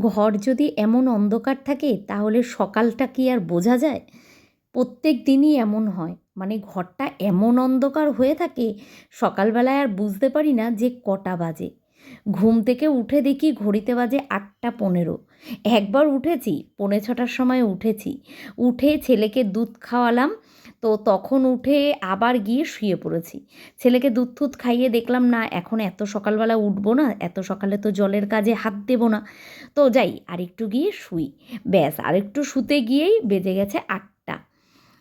ঘর যদি এমন অন্ধকার থাকে, তাহলে সকালটা কি আর বোঝা যায়? প্রত্যেক দিনই এমন হয়। মানে ঘরটা এমন অন্ধকার হয়ে থাকে, সকালবেলায় আর বুঝতে পারি না যে কটা বাজে। ঘুম থেকে উঠে দেখি ঘড়িতে বাজে আটটা পনেরো। একবার উঠেছি, পৌনে ছটার সময় উঠেছি। উঠে ছেলেকে দুধ খাওয়ালাম তো তখন উঠে আবার গিয়ে শুয়ে পড়েছি। ছেলেকে দুধ থুত খাইয়ে দেখলাম, না, এখন এত সকালবেলা উঠবো না, এত সকালে তো জলের কাজে হাত দেবো না। তো যাই, আরেকটু গিয়ে শুই। ব্যাস, আরেকটু শুতে গিয়েই বেজে গেছে আটটা।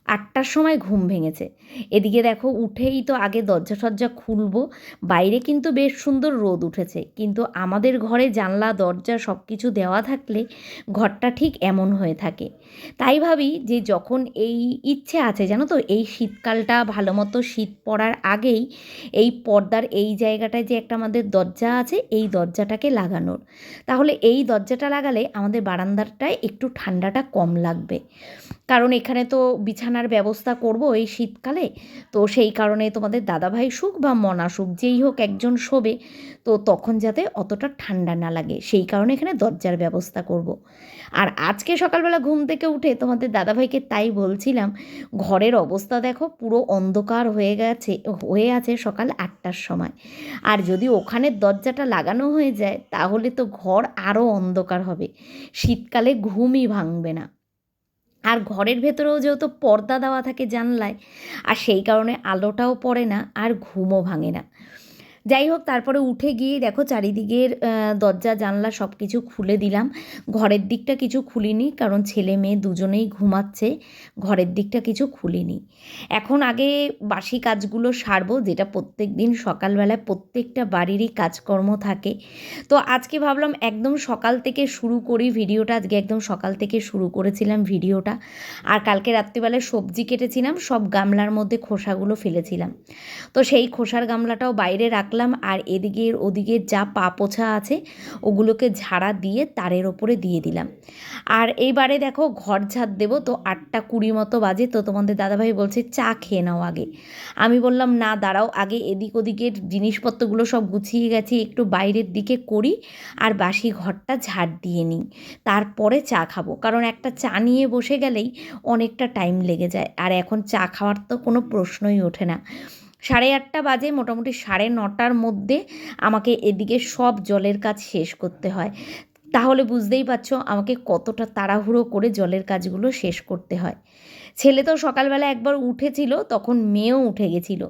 আটটার সময় ঘুম ভেঙেছে। এদিকে দেখো, উঠেই তো আগে দরজা সজ্জা খুলবো, বাইরে কিন্তু বেশ সুন্দর রোদ উঠেছে। কিন্তু আমাদের ঘরে জানলা, দরজা সব কিছু দেওয়া থাকলে ঘরটা ঠিক এমন হয়ে থাকে। তাই ভাবি যে যখন এই ইচ্ছে আছে, জানো তো, এই শীতকালটা ভালো মতো শীত পড়ার আগেই এই পর্দার এই জায়গাটায় যে একটা আমাদের দরজা আছে, এই দরজাটাকে লাগানোর। তাহলে এই দরজাটা লাগালে আমাদের বারান্দাটায় একটু ঠান্ডাটা কম লাগবে। কারণ এখানে তো বিছানার ব্যবস্থা করব এই শীতকালে। তো সেই কারণে তোমাদের দাদাভাই সুখ বা মনা সুখ, যেই হোক একজন শোবে, তো তখন যাতে অতটা ঠান্ডা না লাগে, সেই কারণে এখানে দরজার ব্যবস্থা করব। আর আজকে সকালবেলা ঘুম থেকে উঠে তোমাদের দাদাভাইকে তাই বলছিলাম, ঘরের অবস্থা দেখো পুরো অন্ধকার হয়ে গেছে, হয়ে আছে সকাল আটটার সময়। আর যদি ওখানের দরজাটা লাগানো হয়ে যায়, তাহলে তো ঘর আরও অন্ধকার হবে। শীতকালে ঘুমই ভাঙবে না। আর ঘরের ভেতরেও যেহেতু পর্দা দেওয়া থাকে জানলায়, আর সেই কারণে আলোটাও পড়ে না আর ঘুমও ভাঙে না। যাই হোক, তারপরে উঠে গিয়ে দেখো চারিদিকের দরজা, জানলা সব কিছু খুলে দিলাম। ঘরের দিকটা কিছু খুলিনি, কারণ ছেলে মেয়ে দুজনেই ঘুমাচ্ছে। ঘরের দিকটা কিছু খুলিনি। এখন আগে বাসি কাজগুলো সারবো, যেটা প্রত্যেক দিন সকালবেলায় প্রত্যেকটা বাড়িরই কাজকর্ম থাকে। তো আজকে ভাবলাম একদম সকাল থেকে শুরু করি ভিডিওটা। আজকে একদম সকাল থেকে শুরু করেছিলাম ভিডিওটা। আর কালকে রাত্রিবেলায় সবজি কেটেছিলাম, সব গামলার মধ্যে খোসাগুলো ফেলেছিলাম। তো সেই খোসার গামলাটাও বাইরে রাখলাম। রাখলাম আর এদিকের ওদিকের যা পা পোছা আছে ওগুলোকে ঝাড়া দিয়ে তারের ওপরে দিয়ে দিলাম। আর এইবারে দেখো ঘর ঝাড় দেবো তো আটটা কুড়ি মতো বাজে তো তোমাদের দাদাভাই বলছে, চা খেয়ে নাও আগে। আমি বললাম, না, দাঁড়াও, আগে এদিক ওদিকের জিনিসপত্রগুলো সব গুছিয়ে গেছি, একটু বাইরের দিকে করি আর বাসি ঘরটা ঝাড় দিয়ে নিই, তারপরে চা খাব। কারণ একটা চা নিয়ে বসে গেলেই অনেকটা টাইম লেগে যায়, আর এখন চা খাওয়ার তো কোনো প্রশ্নই ওঠে না। সাড়ে আটটা বাজে, মোটামুটি সাড়ে নটার মধ্যে আমাকে এদিকে সব জলের কাজ শেষ করতে হয়। তাহলে বুঝতেই পারছ আমাকে কতটা তাড়াহুড়ো করে জলের কাজগুলো শেষ করতে হয়। ছেলে তো সকালবেলা একবার উঠেছিল, তখন মেয়েও উঠে গেছিল।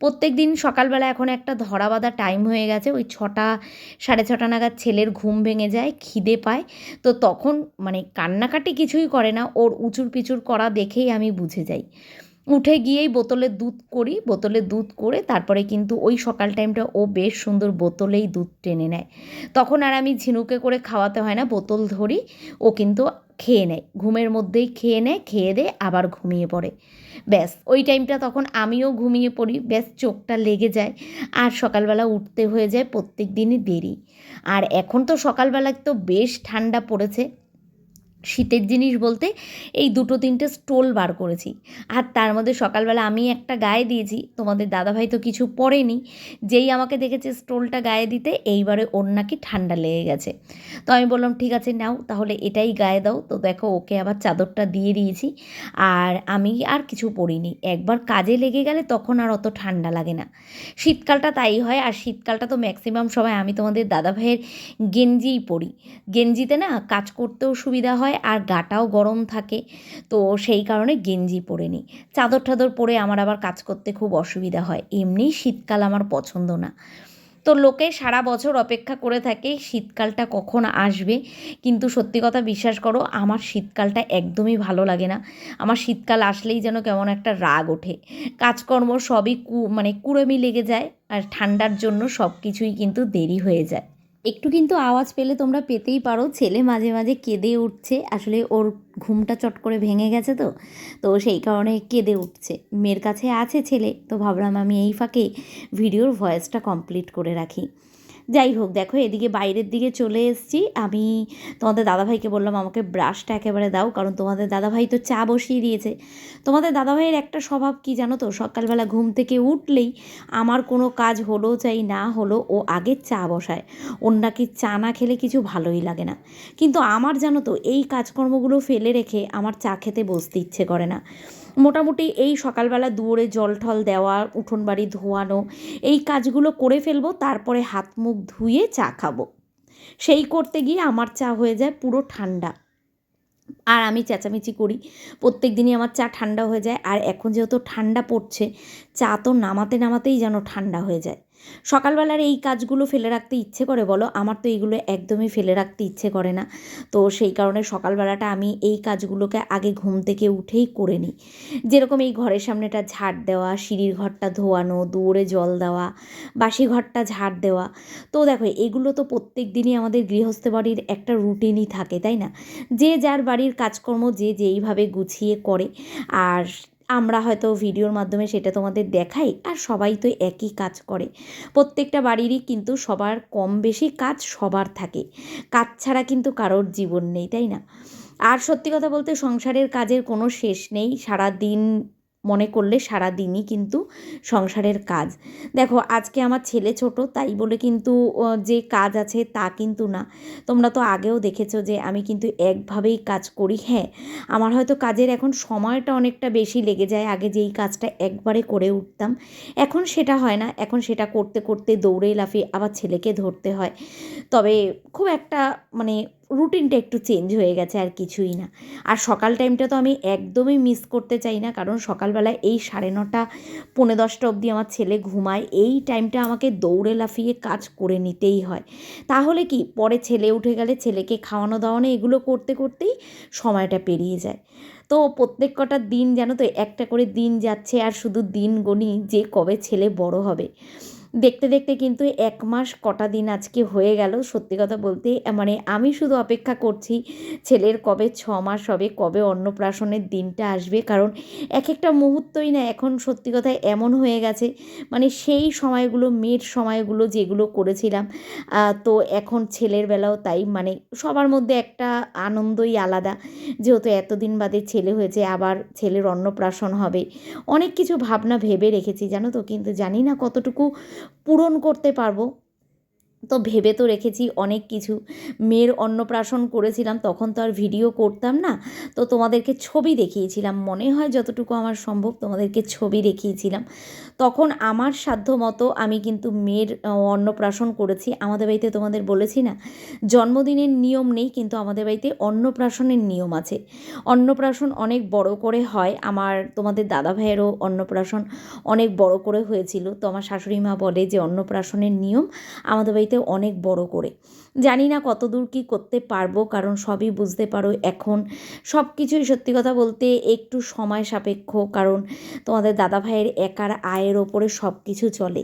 প্রত্যেক দিন সকালবেলা এখন একটা ধরা বাঁধা টাইম হয়ে গেছে, ওই ছটা, সাড়ে ছটা নাগাদ ছেলের ঘুম ভেঙে যায়, খিদে পায়। তো তখন মানে কান্নাকাটি কিছুই করে না, ওর উঁচুর পিচুর করা দেখেই আমি বুঝে যাই। উঠে গিয়েই বোতলে দুধ করি, বোতলে দুধ করে তারপরে কিন্তু ওই সকাল টাইমটা ও বেশ সুন্দর বোতলেই দুধ টেনে নেয়। তখন আর আমি ঝিনুকে করে খাওয়াতে হয় না, বোতল ধরি, ও কিন্তু খেয়ে নেয়, ঘুমের মধ্যেই খেয়ে নেয়, খেয়ে দেয় আবার ঘুমিয়ে পড়ে। ব্যাস, ওই টাইমটা তখন আমিও ঘুমিয়ে পড়ি, ব্যাস চোখটা লেগে যায়, আর সকালবেলা উঠতে হয়ে যায় প্রত্যেক দিনই দেরি। আর এখন তো সকালবেলা তো বেশ ঠান্ডা পড়েছে শীতের জিনিস বলতে এই দুটো তিনটে স্টোল বার করেছি। আর তার মধ্যে সকালবেলা আমি একটা গায়ে দিয়েছি, তোমাদের দাদাভাই তো কিছু পরেনি, যেই আমাকে দেখেছে স্টোলটা গায়ে দিতে, এইবারে ওর নাকি ঠান্ডা লেগে গেছে। তো আমি বললাম, ঠিক আছে, নাও, তাহলে এটাই গায়ে দাও। তো দেখো, ওকে আবার চাদরটা দিয়ে দিয়েছি, আর আমি আর কিছু পরিনি। একবার কাজে লেগে গেলে তখন আর অত ঠান্ডা লাগে না। শীতকালটা তাই হয়, আর শীতকালটা তো ম্যাক্সিমাম সময় আমি তোমাদের দাদাভাইয়ের গেঞ্জিই পরি। গেঞ্জিতে না কাজ করতেও সুবিধা হয় আর গাটাও গরম থাকে। তো সেই কারণে গেঞ্জি পরে নিই চাদর টাদর পরে আমার আবার কাজ করতে খুব অসুবিধা হয়। এমনি শীতকাল আমার পছন্দ না। তো লোকে সারা বছর অপেক্ষা করে থাকে শীতকালটা কখন আসবে। কিন্তু সত্যি কথা বিশ্বাস করো, আমার শীতকালটা একদমই ভালো লাগে না। আমার শীতকাল আসলেই যেন কেমন একটা রাগ ওঠে। কাজকর্ম সবই কু মানে কুড়েমি লেগে যায় আর ঠান্ডার জন্য সব কিছুই কিন্তু দেরি হয়ে যায়। একটু কিন্তু আওয়াজ পেলে তোমরা পেতেই পারো। ছেলে মাঝে মাঝে কেঁদে উঠছে। আসলে ওর ঘুমটা চট করে ভেঙে গেছে তো। তো সেই কারণে কেঁদে উঠছে। মেয়ের কাছে আছে ছেলে। তো ভাবলাম আমি এই ফাঁকে ভিডিওর ভয়েসটা কমপ্লিট করে রাখি। যাই হোক, দেখো এদিকে বাইরের দিকে চলে এসেছি। আমি তোমাদের দাদাভাইকে বললাম, আমাকে ব্রাশটা একেবারে দাও, কারণ তোমাদের দাদাভাই তো চা বসিয়ে দিয়েছে। তোমাদের দাদাভাইয়ের একটা স্বভাব কি জানো তো? সকালবেলা ঘুম থেকে উঠলেই আমার কোনো কাজ হলো চাই না হলো, ও আগে চা বসায়। ওর নাকি চা না খেলে কিছু ভালোই লাগে না। কিন্তু আমার জানো তো, এই কাজকর্মগুলো ফেলে রেখে আমার চা খেতে বসতে ইচ্ছে করে না। মোটামুটি এই সকালবেলা দুয়ারে জল ঠল দেওয়া উঠোন বাড়ি ধোয়ানো, এই কাজগুলো করে ফেলব, তারপরে হাত মুখ ধুয়ে চা খাব। সেই করতে গিয়ে আমার চা হয়ে যায় পুরো ঠান্ডা। আর আমি চেঁচামেচি করি, প্রত্যেক দিনই আমার চা ঠান্ডা হয়ে যায়, আর এখন যেহেতু ঠান্ডা পড়ছে, চা তো নামাতে নামাতেই যেন ঠান্ডা হয়ে যায়। সকালবেলার এই কাজগুলো ফেলে রাখতে ইচ্ছে করে, বলো? আমার তো এইগুলো একদমই ফেলে রাখতে ইচ্ছে করে না। তো সেই কারণে সকালবেলাটা আমি এই কাজগুলোকে আগে ঘুম থেকে উঠেই করে নিই। যেরকম এই ঘরের সামনেটা ঝাড় দেওয়া, সিঁড়ির ঘরটা ধোয়ানো দৌড়ে জল দেওয়া, বাসি ঘরটা ঝাড় দেওয়া। তো দেখো, এগুলো তো প্রত্যেক দিনই আমাদের গৃহস্থ বাড়ির একটা রুটিনই থাকে, তাই না? যে যার বাড়ির কাজকর্ম যে যেইভাবে গুছিয়ে করে, আর আমরা হয়তো ভিডিওর মাধ্যমে সেটা তোমাদের দেখাই আর সবাই তো একই কাজ করে। প্রত্যেকটা বাড়িরই কিন্তু সবার কম বেশি কাজ সবার থাকে। কাজ ছাড়া কিন্তু কারোর জীবন নেই, তাই না? আর সত্যি কথা বলতে সংসারের কাজের কোনো শেষ নেই। সারা দিন মনে করলে সারা দিনই কিন্তু সংসারের কাজ। দেখো, আজকে আমার ছেলে ছোট, তাই বলে কিন্তু যে কাজ আছে তা কিন্তু না। তোমরা তো আগেও দেখেছ যে আমি কিন্তু একভাবেই কাজ করি হ্যাঁ। আমার হয়তো কাজের এখন সময়টা অনেকটা বেশি লেগে যায়, আগে যেই কাজটা একবারে করে উঠতাম। এখন সেটা হয় না, এখন সেটা করতে করতে দৌড়ে লাফিয়ে আবার ছেলেকে ধরতে হয়। তবে খুব একটা মানে রুটিনটা একটু চেঞ্জ হয়ে গেছে আর কিছুই না। আর সকাল টাইমটা তো আমি একদমই মিস করতে চাই না, কারণ সকালবেলায় এই সাড়ে নটা, পৌনে দশটা অবধি আমার ছেলে ঘুমায়, এই টাইমটা আমাকে দৌড়ে লাফিয়ে কাজ করে নিতেই হয়। তাহলে কি, পরে ছেলে উঠে গেলে ছেলেকে খাওয়ানো দাওয়ানো এগুলো করতে করতেই সময়টা পেরিয়ে যায়। তো প্রত্যেক কটা দিন জানো তো, একটা করে দিন যাচ্ছে আর শুধু দিন গণি, যে কবে ছেলে বড় হবে। দেখতে দেখতে কিন্তু এক মাস কটা দিন আজকে হয়ে গেল। সত্যি কথা বলতে মানে আমি শুধু অপেক্ষা করছি ছেলের কবে ছ মাস হবে, কবে অন্নপ্রাশনের দিনটা আসবে। কারণ এক একটা মুহূর্তই না এখন সত্যি কথায় এমন হয়ে গেছে মানে সেই সময়গুলো, মেয়ের সময়গুলো যেগুলো করেছিলাম তো এখন ছেলের বেলাও তাই মানে সবার মধ্যে একটা আনন্দই আলাদা। যেহেতু এতদিন বাদে ছেলে হয়েছে, আবার ছেলের অন্নপ্রাশন হবে। অনেক কিছু ভাবনা ভেবে রেখেছি, জানো তো? কিন্তু জানি না কতটুকু পূরণ করতে পারব। তো ভেবে তো রেখেছি অনেক কিছু। মেয়ের অন্নপ্রাশন করেছিলাম, তখন তো আর ভিডিও করতাম না। তো তোমাদেরকে ছবি দেখিয়েছিলাম, মনে হয় যতটুকু আমার সম্ভব তোমাদেরকে ছবি দেখিয়েছিলাম। তখন আমার সাধ্য মতো আমি কিন্তু মেয়ের অন্নপ্রাশন করেছি। আমাদের বাড়িতে তোমাদের বলেছি না, জন্মদিনের নিয়ম নেই, কিন্তু আমাদের বাড়িতে অন্নপ্রাশনের নিয়ম আছে। অন্নপ্রাশন অনেক বড় করে হয়, আমার, তোমাদের দাদা ভাইয়েরও অন্নপ্রাশন অনেক বড় করে হয়েছিল। তো আমার শাশুড়ি মা বলে যে অন্নপ্রাশনের নিয়ম আমাদের বাড়িতে অনেক বড় করে। জানি না কত দূর কী করতে পারব, কারণ সবই বুঝতে পারো এখন। সব কিছুই সত্যি কথা বলতে একটু সময় সাপেক্ষ, কারণ তোমাদের দাদা ভাইয়ের একার আয়ের ওপরে সব কিছু চলে।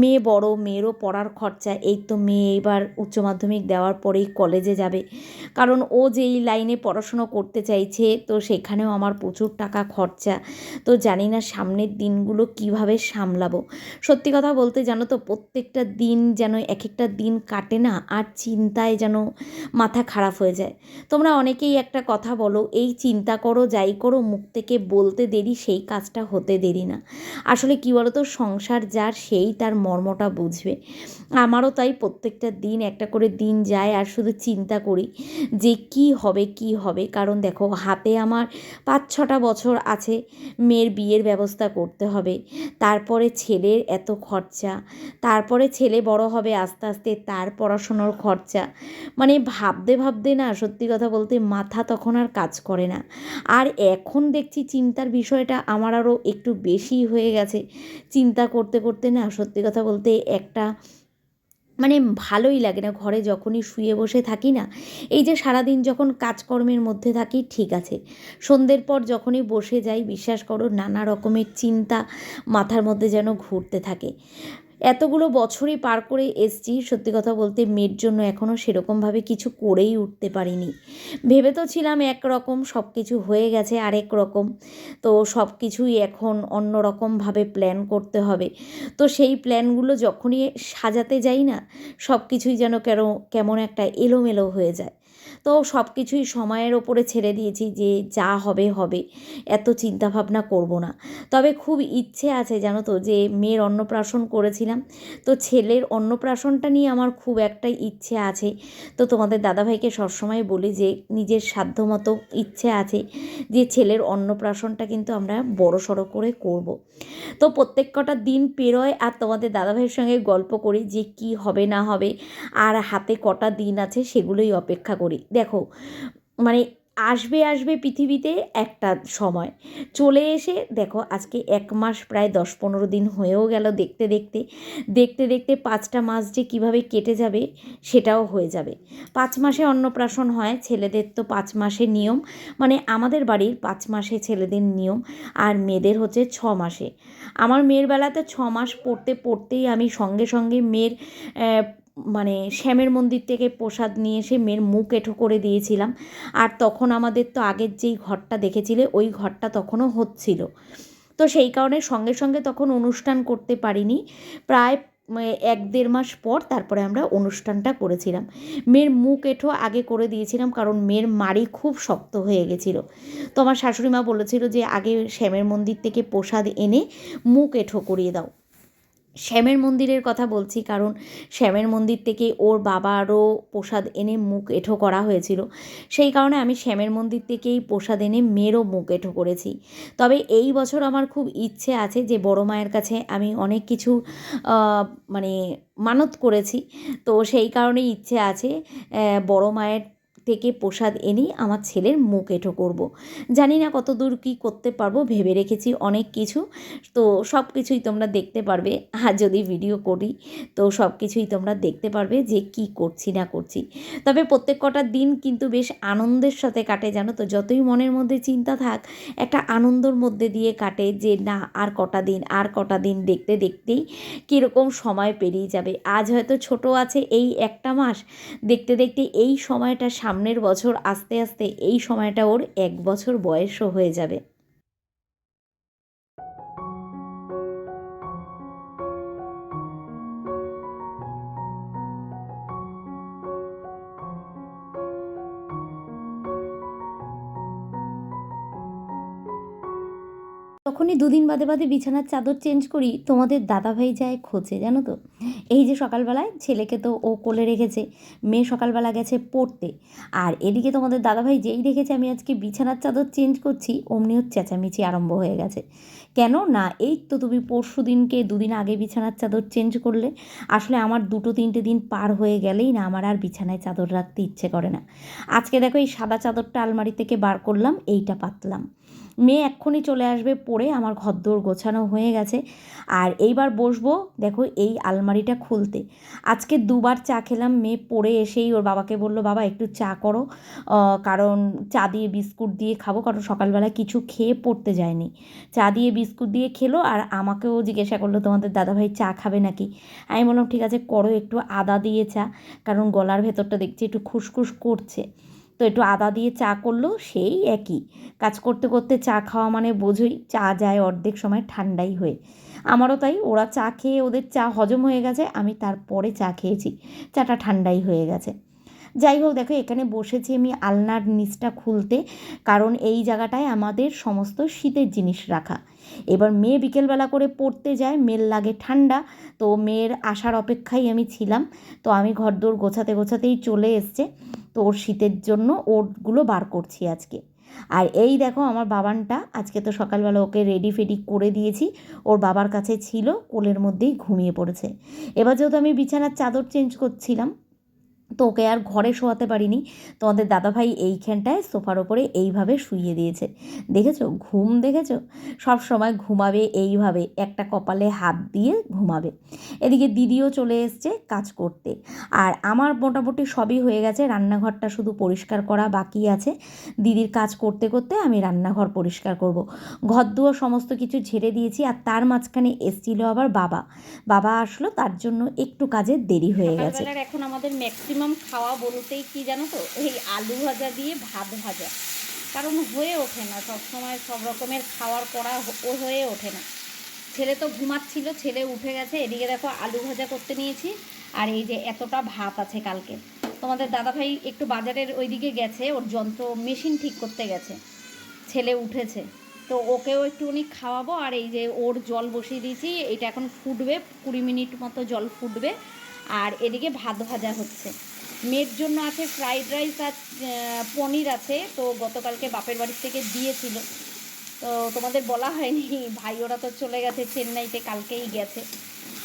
মেয়ে বড়, মেয়েরও পড়ার খরচা, এই তো মেয়ে এবার উচ্চ মাধ্যমিক দেওয়ার পরেই কলেজে যাবে। কারণ ও যেই লাইনে পড়াশুনো করতে চাইছে, তো সেখানেও আমার প্রচুর টাকা খরচা। তো জানি না সামনের দিনগুলো কীভাবে সামলাবো। সত্যি কথা বলতে জানো তো, প্রত্যেকটা দিন যেন এক একটা দিন কাটে না, আর চিন্তায় যেন মাথা খারাপ হয়ে যায়। তোমরা অনেকেই একটা কথা বলো, এই চিন্তা করো, যাই করো, মুখ থেকে বলতে দেরি, সেই কাজটা হতে দেরি না। আসলে কী বলো তো সংসার যার, সেই তার মর্মটা বুঝবে। আমারও তাই প্রত্যেকটা দিন, একটা করে দিন যায় আর শুধু চিন্তা করি যে কি হবে কি হবে। কারণ দেখো, হাতে আমার পাঁচ, ছটা বছর আছে, মেয়ের বিয়ের ব্যবস্থা করতে হবে, তারপরে ছেলের এত খরচা, তারপরে ছেলে বড় হবে আস্তে আস্তে, তার পড়াশুনোর খরচা মানে ভাবতে ভাবতে না, সত্যি কথা বলতে মাথা তখন আর কাজ করে না। আর এখন দেখছি চিন্তার বিষয়টা আমার আরও একটু বেশি হয়ে গেছে। চিন্তা করতে করতে না, সত্যি কথা বলতে একটা মানে ভালোই লাগে না ঘরে যখনই শুয়ে বসে থাকি না, এই যে সারাদিন যখন কাজকর্মের মধ্যে থাকি, ঠিক আছে। সন্ধ্যের পর যখনই বসে যাই, বিশ্বাস করো নানা রকমের চিন্তা মাথার মধ্যে যেন ঘুরতে থাকে। এতগুলো বছরই পার করে এসছি। সত্যি কথা বলতে মেয়ের জন্য এখনও সেরকমভাবে কিছু করেই উঠতে পারিনি। ভেবে তো ছিলাম একরকম সব কিছু হয়ে গেছে আরেক রকম তো সব কিছুই এখন অন্য রকমভাবে প্ল্যান করতে হবে। তো সেই প্ল্যানগুলো যখনই সাজাতে যাই না সব কিছুই যেন কেন কেমন একটা এলোমেলো হয়ে যায়। তো সব কিছুই সময়ের ওপরে ছেড়ে দিয়েছি যে যা হবে হবে। এত চিন্তাভাবনা করব না। তবে খুব ইচ্ছে আছে জানো তো যে মেয়ের অন্নপ্রাশন করেছিলাম। তো ছেলের অন্নপ্রাশনটা নিয়ে আমার খুব একটা ইচ্ছে আছে। তো তোমাদের দাদাভাইকে সবসময় বলি যে নিজের সাধ্য মতো ইচ্ছে আছে যে ছেলের অন্নপ্রাশনটা কিন্তু আমরা বড় সড়ো করে করব। তো প্রত্যেক কটা দিন পেরোয় আর তোমাদের দাদাভাইয়ের সঙ্গে গল্প করি যে কি হবে, না হবে। আর হাতে কটা দিন আছে সেগুলোই অপেক্ষা করি। দেখো মানে আসবে আসবে পৃথিবীতে একটা সময়। চলে এসে দেখো, আজকে এক মাস প্রায় দশ পনেরো দিন হয়েও গেল দেখতে দেখতে। দেখতে দেখতে পাঁচটা মাস যে কীভাবে কেটে যাবে সেটাও হয়ে যাবে। পাঁচ মাসে অন্নপ্রাশন হয়, ছেলেদের তো পাঁচ মাসে নিয়ম। মানে আমাদের বাড়ির পাঁচ মাসে ছেলেদের নিয়ম, আর মেয়েদের হচ্ছে ছ মাসে। আমার মেয়ের বেলাতে ছ মাস পড়তে, পড়তেই আমি সঙ্গে সঙ্গে মেয়ের মানে শ্যামের মন্দির থেকে প্রসাদ নিয়ে এসে মেয়ের মুখ এঁঠো করে দিয়েছিলাম। আর তখন আমাদের তো আগের যেই ঘরটা দেখেছিলে, ওই ঘরটা তখনও হচ্ছিল। তো সেই কারণে সঙ্গে সঙ্গে তখন অনুষ্ঠান করতে পারিনি। প্রায় এক দেড় মাস পর তারপরে আমরা অনুষ্ঠানটা করেছিলাম। মেয়ের মুখ এঁঠো আগে করে দিয়েছিলাম কারণ মেয়ের মাড়ি খুব শক্ত হয়ে গেছিল। তো আমার শাশুড়ি মা বলেছিল যে, আগে শ্যামের মন্দির থেকে প্রসাদ এনে মুখ এঁঠো করিয়ে দাও। শ্যামের মন্দিরের কথা বলছি, কারণ শ্যামের মন্দির থেকে ওর বাবারও প্রসাদ এনে মুখ এঁঠো করা হয়েছিল। সেই কারণে আমি শ্যামের মন্দির থেকেই প্রসাদ এনে মেয়েরও মুখ এঁঠো করেছি। তবে এই বছর আমার খুব ইচ্ছে আছে যে বড় মায়ের কাছে আমি অনেক কিছু মানে মানত করেছি। তো সেই কারণেই ইচ্ছে আছে বড় মায়ের থেকে প্রসাদ এনেই আমার ছেলের মুখ এঁটো করব। জানি না কত দূর কী করতে পারব, ভেবে রেখেছি অনেক কিছু। তো সব কিছুই তোমরা দেখতে পারবে। আর যদি ভিডিও করি, তো সব কিছুই তোমরা দেখতে পারবে যে কি করছি না করছি। তবে প্রত্যেক কটা দিন কিন্তু বেশ আনন্দের সাথে কাটে জানো তো। যতই মনের মধ্যে চিন্তা থাক, একটা আনন্দর মধ্যে দিয়ে কাটে যে না, আর কটা দিন, আর কটা দিন দেখতে দেখতেই কীরকম সময় পেরিয়ে যাবে। আজ হয়তো ছোট আছে এই একটা মাস। দেখতে দেখতে এই সময়টা সামনের বছর আস্তে আস্তে এই সময়টা ওর এক বছর বয়সও হয়ে যাবে। তখনই দুদিন বাদে বাদে বিছানার চাদর চেঞ্জ করি, তোমাদের দাদাভাই যায় খোঁজে, জানো তো? এই যে সকালবেলায় ছেলেকে তো ও কোলে রেখেছে, মেয়ে সকালবেলা গেছে পড়তে। আর এদিকে তোমাদের দাদাভাই যেই দেখেছে আমি আজকে বিছানার চাদর চেঞ্জ করছি, অমনি ওর চেঁচামেচি আরম্ভ হয়ে গেছে। কেন? না, এই তো তুমি পরশু দিনকে দুদিন আগে বিছানার চাদর চেঞ্জ করলে, আসলে আমার দুটো তিনটে দিন পার হয়ে গেলেই না আমার আর বিছানায় চাদর রাখতে ইচ্ছে করে না। আজকে দেখো এই সাদা চাদরটা আলমারি থেকে বার করলাম, এইটা পাতলাম। মেয়ে এক্ষুনি চলে আসবে পড়ে, আমার ঘরদোর গোছানো হয়ে গেছে। আর এইবার বসবো, দেখো এই আলমারিটা খুলতে। আজকে দুবার চা খেলাম, মেয়ে পড়ে এসেই ওর বাবাকে বলল, বাবা, একটু চা করো। কারণ চা দিয়ে বিস্কুট দিয়ে খাব, কারণ সকালবেলা কিছু খেয়ে পড়তে যায়নি। চা দিয়ে বিস্কুট দিয়ে খেলো আর আমাকেও জিজ্ঞাসা করল, তোমাদের দাদাভাই চা খাবে নাকি? আমি বললাম, ঠিক আছে, করো, একটু আদা দিয়ে চা। কারণ গলার ভেতরটা দেখছি একটু খুসখুস করছে। তো একটু আদা দিয়ে চা করল, সেই একই। কাজ করতে করতে চা খাওয়া মানে বোঝই, চা যায় অর্ধেক সময় ঠান্ডাই হয়ে। আমারও তাই, ওরা চা খেয়ে ওদের চা হজম হয়ে গেছে, আমি তারপরে চা খেয়েছি, চাটা ঠান্ডাই হয়ে গেছে। যাই হোক, দেখো, এখানে বসেছি আমি আলনার নিচটা খুলতে, কারণ এই জায়গাটায় আমাদের সমস্ত শীতের জিনিস রাখা। এবার মেয়ে বিকেলবেলা করে পড়তে যায় মেয়ের লাগে ঠান্ডা, তো মেয়ের আসার অপেক্ষায় আমি ছিলাম, তো আমি ঘরদোর গোছাতে গোছাতেই চলে এসছে, তো ওর শীতের জন্য ওটগুলো বার করছি আজকে। আর এই দেখো, আমার বাবানটা, আজকে তো সকালবেলা ওকে রেডি ফেডি করে দিয়েছি, ওর বাবার কাছে ছিল, কোলের মধ্যেই ঘুমিয়ে পড়েছে। এবার যেহেতু আমি বিছানার চাদর চেঞ্জ করছিলাম তো ওকে আর ঘরে শোয়াতে পারিনি। তোমাদের দাদাভাই এইখানটায় সোফার ওপরে এইভাবে শুইয়ে দিয়েছে। দেখেছ? ঘুম দেখেছ? সব সময় ঘুমাবে এইভাবে, একটা কপালে হাত দিয়ে ঘুমাবে। এদিকে দিদিও চলে এসছে কাজ করতে। আর আমার মোটামুটি সবই হয়ে গেছে, রান্নাঘরটা শুধু পরিষ্কার করা বাকি আছে। দিদির কাজ করতে করতে আমি রান্নাঘর পরিষ্কার করব। ঘর দুয়ার সমস্ত কিছু ঝেড়ে দিয়েছি আর তার মাঝখানে এসছিল আবার বাবা। বাবা আসলো, তার জন্য একটু কাজে দেরি হয়ে গেছে। এখন আমাদের ম্যাক্সিমাম খাওয়া বলতেই কি জানো তো? এই আলু ভাজা দিয়ে ভাত ভাজা। কারণ হয়ে ওঠে না, সবসময় সব রকমের খাওয়ার করা হয়ে ওঠে না। ছেলে তো ঘুমাচ্ছিল, ছেলে উঠে গেছে, এদিকে দেখো আলু ভাজা করতে নিয়েছি। আর এই যে এতটা ভাত আছে কালকে। তোমাদের দাদাভাই একটু বাজারের ওইদিকে গেছে, ওর যন্ত্র মেশিন ঠিক করতে গেছে। ছেলে উঠেছে। তো ওকেও একটুখানি খাওয়াবো, আর এই যে ওর জল বসিয়ে দিয়েছি, এটা এখন ফুটবে, কুড়ি মিনিট মতো জল ফুটবে। আর এদিকে ভাত ভাজা হচ্ছে। মেয়ের জন্য আছে ফ্রাইড রাইস আর পনির আছে। তো গতকালকে বাপের বাড়ির থেকে দিয়েছিল। তো তোমাদের বলা হয়নি, ভাই ওরা তো চলে গেছে চেন্নাইতে, কালকেই গেছে।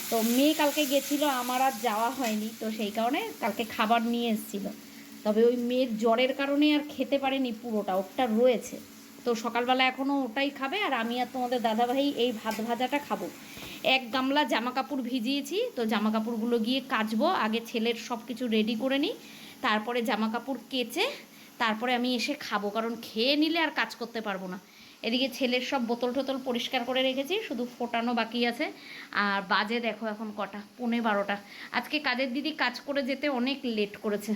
তো মেয়ে কালকে গেছিল, আমার আর যাওয়া হয়নি। তো সেই কারণে কালকে খাবার নিয়ে এসেছিল। তবে ওই মেয়ের জ্বরের কারণে আর খেতে পারেনি পুরোটা ওটা রয়েছে। তো সকালবেলা এখনও ওটাই খাবে, আর আমি আর তোমাদের দাদাভাই এই ভাত ভাজাটা খাব। এক গামলা জামা কাপড় ভিজিয়েছি, তো জামা কাপড়গুলো গিয়ে কাচবো, আগে ছেলের সব কিছু রেডি করে নিই, তারপরে জামা কাপড় কেচে, তারপরে আমি এসে খাব, কারণ খেয়ে নিলে আর কাজ করতে পারব না। এদিকে ছেলের সব বোতল টোতল পরিষ্কার করে রেখেছি, শুধু ফোটানো বাকি আছে, আর বাজে দেখো এখন কটা, পৌনে বারোটা। আজকে কাজের দিদি কাজ করে যেতে অনেক লেট করেছে।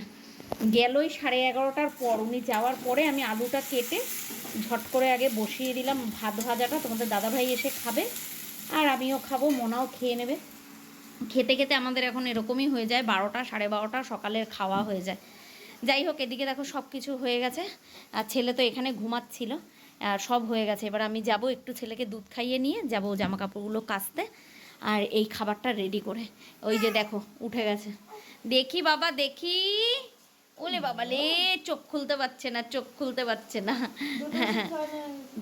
গেলই সাড়ে এগারোটার পর, উনি যাওয়ার পরে আমি আলুটা কেটে ঝট করে আগে বসিয়ে দিলাম, ভাত ভাজাটা তোমাদের দাদাভাই এসে খাবে। আর আমিও খাব মোনাও খেয়ে নেবে। খেতে খেতে আমাদের এখন এরকমই হয়ে যায় বারোটা সাড়ে বারোটা সকালের খাওয়া হয়ে যায়। যাই হোক এদিকে দেখো সব কিছু হয়ে গেছে। আর ছেলে তো এখানে ঘুমাচ্ছিল আর সব হয়ে গেছে। এবার আমি যাব একটু ছেলেকে দুধ খাইয়ে নিয়ে যাব জামা কাপড়গুলো কাচতে আর এই খাবারটা রেডি করে। ওই যে দেখো উঠে গেছে। দেখি বাবা দেখি। ওলে বাবা লে চোখ খুলতে পারছে না চোখ খুলতে পারছে না। হ্যাঁ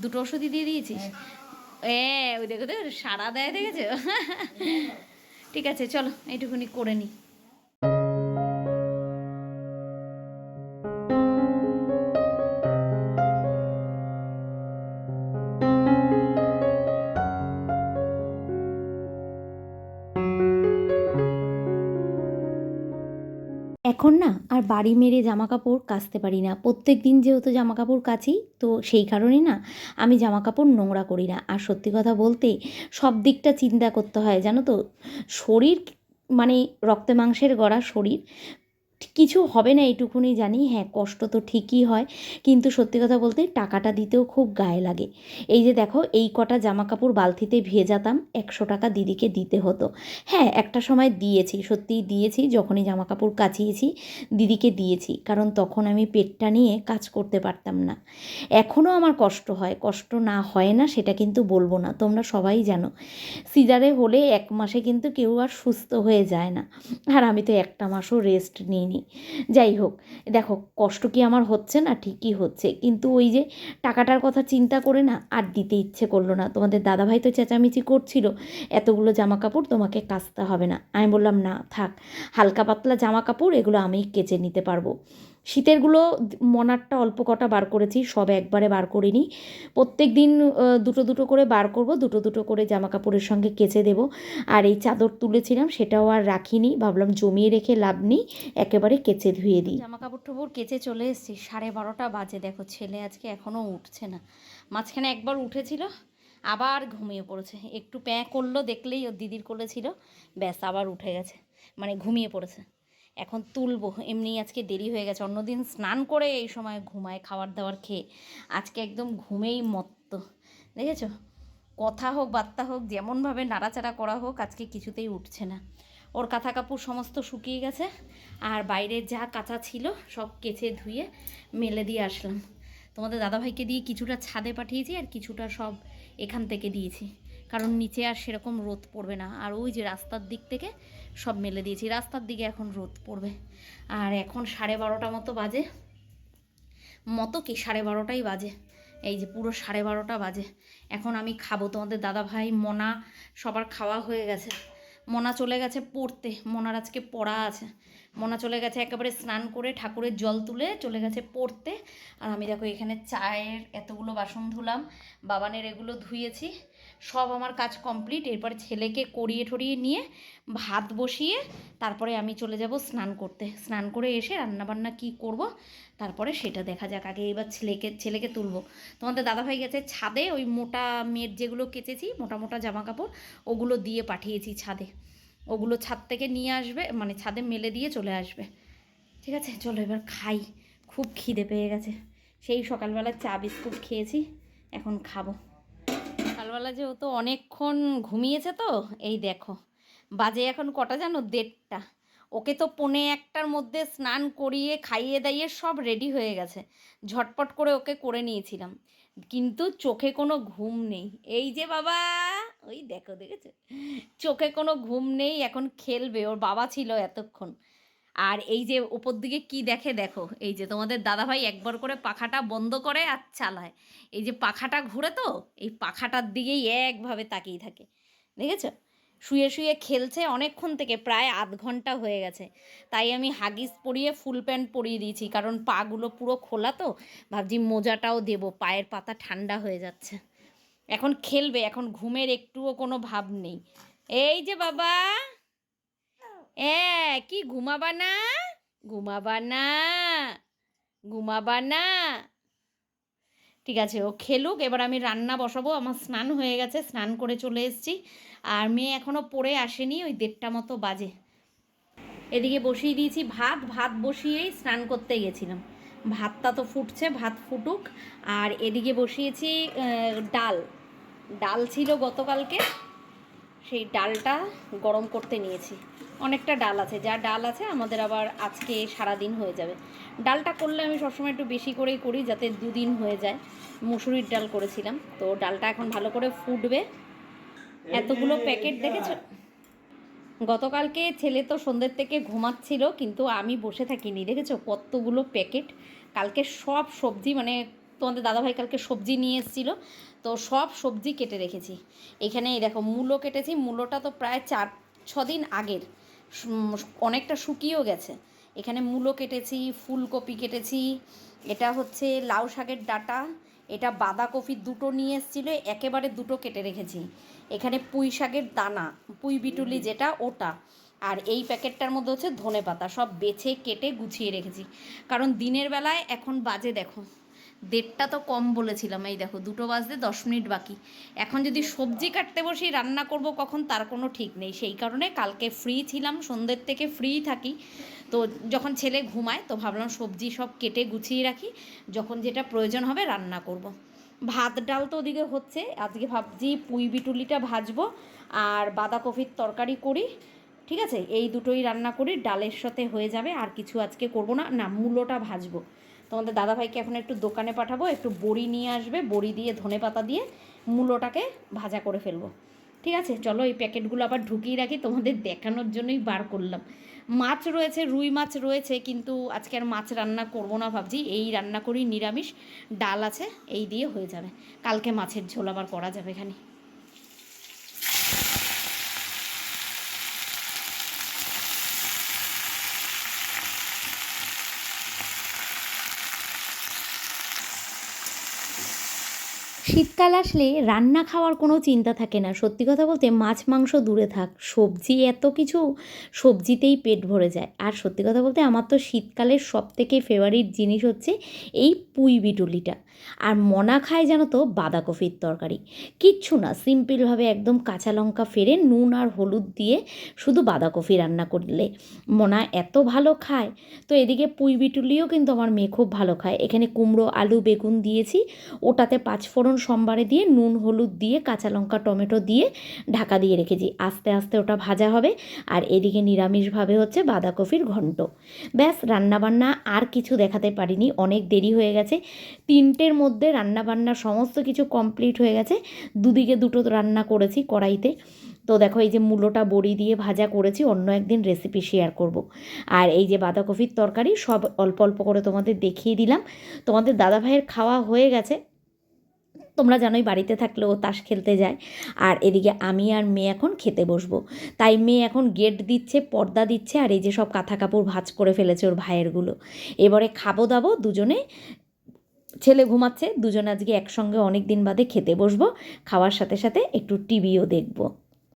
দুটো ওষুধই দিয়ে দিয়েছিস? এ ওই দেখো তো সারা দেয় দেখেছ? ঠিক আছে চলো এইটুকুনি করে নিই এখন না আর বাড়ি মেরে জামা কাপড় কাচতে পারি না। প্রত্যেক দিন যেহেতু জামা কাপড় কাচি, তো সেই কারণে না আমি জামা কাপড় নোংরা করি না। আর সত্যি কথা বলতে সব দিকটা চিন্তা করতে হয়, জানো তো? শরীর মানে রক্তে মাংসের গড়া শরীর কিছু হবে না এইটুকুনি জানি। হ্যাঁ কষ্ট তো ঠিকই হয়, কিন্তু সত্যি কথা বলতে টাকাটা দিতেও খুব গায়ে লাগে। এই যে দেখো, এই কটা জামা কাপড় বালতিতে ভেজাতাম, একশো টাকা দিদিকে দিতে হতো। হ্যাঁ একটা সময় দিয়েছি, সত্যিই দিয়েছি, যখনই জামা কাপড় কাচিয়েছি, দিদিকে দিয়েছি, কারণ তখন আমি পেটটা নিয়ে কাজ করতে পারতাম না। এখনও আমার কষ্ট হয়, কষ্ট না হয় না সেটা কিন্তু বলব না, তোমরা সবাই জানো। সিজারে হলে এক মাসে কিন্তু কেউ আর সুস্থ হয়ে যায় না। আর আমি তো একটা মাসও রেস্ট নিইনি যাই হোক, দেখো, কষ্ট কি আমার হচ্ছে না ঠিকই হচ্ছে। কিন্তু ওই যে টাকাটার কথা চিন্তা করে না আর দিতে ইচ্ছে করল না। তোমাদের দাদাভাই তো চেঁচামেচি করছিল, এতগুলো জামা কাপড় তোমাকে কাচতে হবে না। আমি বললাম, না, থাক, হালকা পাতলা জামা কাপড় এগুলো আমি কেচে নিতে পারব। শীতেরগুলো মনারটা অল্প কটা বার করেছি, সব একবারে বার করিনি। প্রত্যেক দিন দুটো দুটো করে বার করব, দুটো দুটো করে জামা কাপড়ের সঙ্গে কেচে দেব। আর এই চাদর তুলেছিলাম, সেটাও আর রাখিনি, ভাবলাম জমিয়ে রেখে লাভ নেই, একেবারে কেচে ধুয়ে দিই। জামা কাপড় টাপড় কেচে চলে এসেছি, সাড়ে বারোটা বাজে, দেখো ছেলে আজকে এখনও উঠছে না। মাঝখানে একবার উঠেছিল, আবার ঘুমিয়ে পড়েছে। একটু প্যাঁ করল, দেখলেই ওর দিদির কোলে ছিল, ব্যাস আবার উঠে গেছে মানে ঘুমিয়ে পড়েছে। এখন তুলবো। এমনি আজকে দেরি হয়ে গেছে। অন্যদিন স্নান করে এই সময় ঘুমায় খাবার দাবার খেয়ে। আজকে একদম ঘুমেই মত্ত। দেখেছ? কথা হোক, বার্তা হোক, যেমনভাবে নাড়াচাড়া করা হোক, আজকে কিছুতেই উঠছে না। ওর কাঁথা কাপড় সমস্ত শুকিয়ে গেছে। আর বাইরে যা কাঁচা ছিল, সব কেচে ধুয়ে মেলে দিয়ে আসলাম। তোমাদের দাদাভাইকে দিয়ে কিছুটা ছাদে পাঠিয়েছি আর কিছুটা সব এখান থেকে দিয়েছি। কারণ নিচে আর সেরকম রোদ পড়বে না। আর ওই যে রাস্তার দিক থেকে সব মেলে দিয়েছি। রাস্তার দিকে এখন রোদ পড়বে। আর এখন সাড়ে বারোটা মতো বাজে। মতো কি? সাড়ে বারোটাই বাজে। এই যে পুরো সাড়ে বারোটা বাজে। এখন আমি খাব। তোমাদের দাদাভাই মনা, সবার খাওয়া হয়ে গেছে। মনা চলে গেছে পড়তে। মনার আজকে পড়া আছে। মোনা চলে গেছে একেবারে স্নান করে ঠাকুরের জল তুলে চলে গেছে পড়তে। আর আমি দেখো এখানে চায়ের এতগুলো বাসন ধুলাম। বাবানের এগুলো ধুয়েছি। সব আমার কাজ কমপ্লিট। এরপরে ছেলেকে করিয়ে ঠরিয়ে নিয়ে ভাত বসিয়ে তারপরে আমি চলে যাব স্নান করতে। স্নান করে এসে রান্নাবান্না কি করব তারপরে সেটা দেখা যাক। আগে এবার ছেলেকে ছেলেকে তুলবো। তোমাদের দাদাভাই গেছে ছাদে, ওই মোটা মেয়ের যেগুলো কেচেছি, মোটা মোটা জামা কাপড় ওগুলো দিয়ে পাঠিয়েছি ছাদে। ওগুলো ছাদ থেকে নিয়ে আসবে মানে ছাদে মেলে দিয়ে চলে আসবে। ঠিক আছে? চলো এবার খাই। খুব খিদে পেয়ে গেছে। সেই সকালবেলা চা বিস্কুট খেয়েছি, এখন খাব। সকালবেলা যে ও তো অনেকক্ষণ ঘুমিয়েছে তো, এই দেখো। বাজে এখন কটা জানো? দেড়টা। ওকে তো পনে একটার মধ্যে স্নান করিয়ে, খাইয়ে দাইয়ে সব রেডি হয়ে গেছে। ঝটপট করে ওকে করে নিয়েছিলাম। কিন্তু চোখে কোনো ঘুম নেই। এই যে বাবা! ওই দেখো, দেখেছ? চোখে কোনো ঘুম নেই, এখন খেলবে। ওর বাবা ছিল এতক্ষণ। আর এই যে উপর দিকে কি দেখে দেখো, এই যে তোমাদের দাদাভাই একবার করে পাখাটা বন্ধ করে আর চালায়। এই যে পাখাটা ঘুরে তো, এই পাখাটার দিকেই একভাবে তাকিয়ে থাকে। দেখেছ? শুয়ে শুয়ে খেলছে অনেকক্ষণ থেকে, প্রায় আধ ঘণ্টা হয়ে গেছে। তাই আমি হাগিস পরিয়ে ফুল প্যান্ট পরিয়ে দিয়েছি, কারণ পাগুলো পুরো খোলা তো, ভাবছি মোজাটাও দেবো, পায়ের পাতা ঠান্ডা হয়ে যাচ্ছে। এখন খেলবে, এখন ঘুমের একটুও কোনো ভাব নেই। এই যে বাবা! এ, কি ঘুমাবা না? ঘুমাবা না। ঘুমাবা না। ঠিক আছে, ও খেলুক, এবার আমি রান্না বসাবো। আমার স্নান হয়ে গেছে, স্নান করে চলে এসেছি। আর মেয়ে এখনও পড়ে আসেনি, ওই দেড়টা মতো বাজে। এদিকে বসিয়ে দিয়েছি ভাত ভাত বসিয়েই স্নান করতে গেছিলাম। ভাতটা তো ফুটছে, ভাত ফুটুক। আর এদিকে বসিয়েছি ডাল। ডাল ছিল গতকালকে, সেই ডালটা গরম করতে নিয়েছি। অনেকটা ডাল আছে যা ডাল আছে আমাদের আবার আজকে সারা দিন হয়ে যাবে। ডালটা করলে আমি সবসময় একটু বেশি করেই করি যাতে দুদিন হয়ে যায়। মুসুরির ডাল করেছিলাম তো ডালটা এখন ভালো করে ফুটবে। এতগুলো প্যাকেট দেখেছ? গতকালকে ছেলে তো সন্ধ্যের থেকে ঘুমাচ্ছিল কিন্তু আমি বসে থাকিনি দেখেছ? কতগুলো প্যাকেট। কালকে সব সবজি মানে তোমাদের দাদাভাই কালকে সবজি নিয়ে এসেছিল তো সব সবজি কেটে রেখেছি। এখানে এই দেখো মূলো কেটেছি মূলোটা তো প্রায় চার ছ দিন আগের। অনেকটা শুকিয়েও গেছে। এখানে মূলো কেটেছি, ফুলকপি কেটেছি, এটা হচ্ছে লাউ শাকের ডাটা, এটা বাঁধাকপি দুটো নিয়ে এসেছিল, একেবারে দুটো কেটে রেখেছি। এখানে পুঁই শাকের দানা, পুঁই বিটুলি যেটা, ওটা। আর এই প্যাকেটটার মধ্যে হচ্ছে ধনে পাতা সব বেছে কেটে গুছিয়ে রেখেছি। কারণ দিনের বেলায় এখন বাজে দেখো। দেড়টা তো কম বলেছিলাম, এই দেখো দুটো বাজতে দশ মিনিট বাকি। এখন যদি সবজি কাটতে বসি রান্না করব, কখন তার কোনো ঠিক নেই। সেই কারণে কালকে ফ্রি ছিলাম, সন্ধ্যের থেকে ফ্রি থাকি। তো যখন ছেলে ঘুমায়, তো ভাবলাম সবজি সব কেটে গুছিয়ে রাখি। যখন যেটা প্রয়োজন হবে রান্না করব। ভাত ডাল তো ওদিকে হচ্ছে, আজকে ভাবছি পুঁই বিটুলিটা ভাজবো আর বাঁধাকপির তরকারি করি। ঠিক আছে? এই দুটোই রান্না করি, ডালের সাথে হয়ে যাবে, আর কিছু আজকে করব না। না, মূলোটা ভাজবো। তোমাদের দাদাভাইকে এখন একটু দোকানে পাঠাবো, একটু বড়ি নিয়ে আসবে, বড়ি দিয়ে, ধনে পাতা দিয়ে মূলোটাকে ভাজা করে ফেলব। ঠিক আছে? চলো এই প্যাকেটগুলো আবার ঢুকিয়ে রাখি, তোমাদের দেখানোর জন্যই বার করলাম। মাছ রয়েছে, রুই মাছ রয়েছে, কিন্তু আজকে আর মাছ রান্না করব না ভাবছি। এই রান্না করি নিরামিষ, ডাল আছে, এই দিয়ে হয়ে যাবে। কালকে মাছের ঝোল আবার করা যাবে এখানে। শীতকাল আসলে রান্না খাওয়ার কোনো চিন্তা থাকে না। সত্যি কথা বলতে মাছ, মাংস দূরে থাক। সবজি এত কিছু সবজিতেই পেট ভরে যায়। আর সত্যি কথা বলতে আমার তো শীতকালের সব থেকে ফেভারিট জিনিস হচ্ছে এই পুঁই বিটুলিটা। আর মনা খায় জানো তো বাঁধাকপির তরকারি। কিচ্ছু না সিম্পলভাবে একদম কাঁচা লঙ্কা ফেরে নুন আর হলুদ দিয়ে শুধু বাঁধাকপি রান্না করলে। মনা এত ভালো খায়। তো এদিকে পুঁই বিটুলিও কিন্তু আমার মেয়ে খুব ভালো খায়। এখানে কুমড়ো, আলু, বেগুন দিয়েছি। ওটাতে পাঁচফোড়ন সম্বারে দিয়ে, নুন, হলুদ দিয়ে, কাঁচা লঙ্কা, টমেটো দিয়ে ঢাকা দিয়ে রেখেছি। আস্তে আস্তে ওটা ভাজা হবে। আর এদিকে নিরামিষভাবে হচ্ছে বাঁধাকপির ঘন্ট। ব্যাস, রান্নাবান্না আর কিছু দেখাতে পারিনি। অনেক দেরি হয়ে গেছে। তিনটের মধ্যে রান্নাবান্না সমস্ত কিছু কমপ্লিট হয়ে গেছে। দুদিকে দুটো রান্না করেছি কড়াইতে। তো দেখো, এই যে মূলোটা বড়ি দিয়ে ভাজা করেছি, অন্য একদিন রেসিপি শেয়ার করব। আর এই যে বাঁধাকপির তরকারি সব অল্প অল্প করে তোমাদের দেখিয়ে দিলাম। তোমাদের দাদাভাইয়ের খাওয়া হয়ে গেছে। তোমরা জানোই বাড়িতে থাকলেও তাস খেলতে যায়। আর এদিকে আমি আর মেয়ে এখন খেতে বসবো। তাই মেয়ে এখন গেট দিচ্ছে, পর্দা দিচ্ছে, আর এই যে সব কাঁথা কাপড় ভাজ করে ফেলেছে ওর ভাইয়েরগুলো। এবারে খাব দাবো দুজনে। ছেলে ঘুমাচ্ছে, দুজন আজকে একসঙ্গে অনেক দিন বাদে খেতে বসবো। খাওয়ার সাথে সাথে একটু টিভিও দেখব।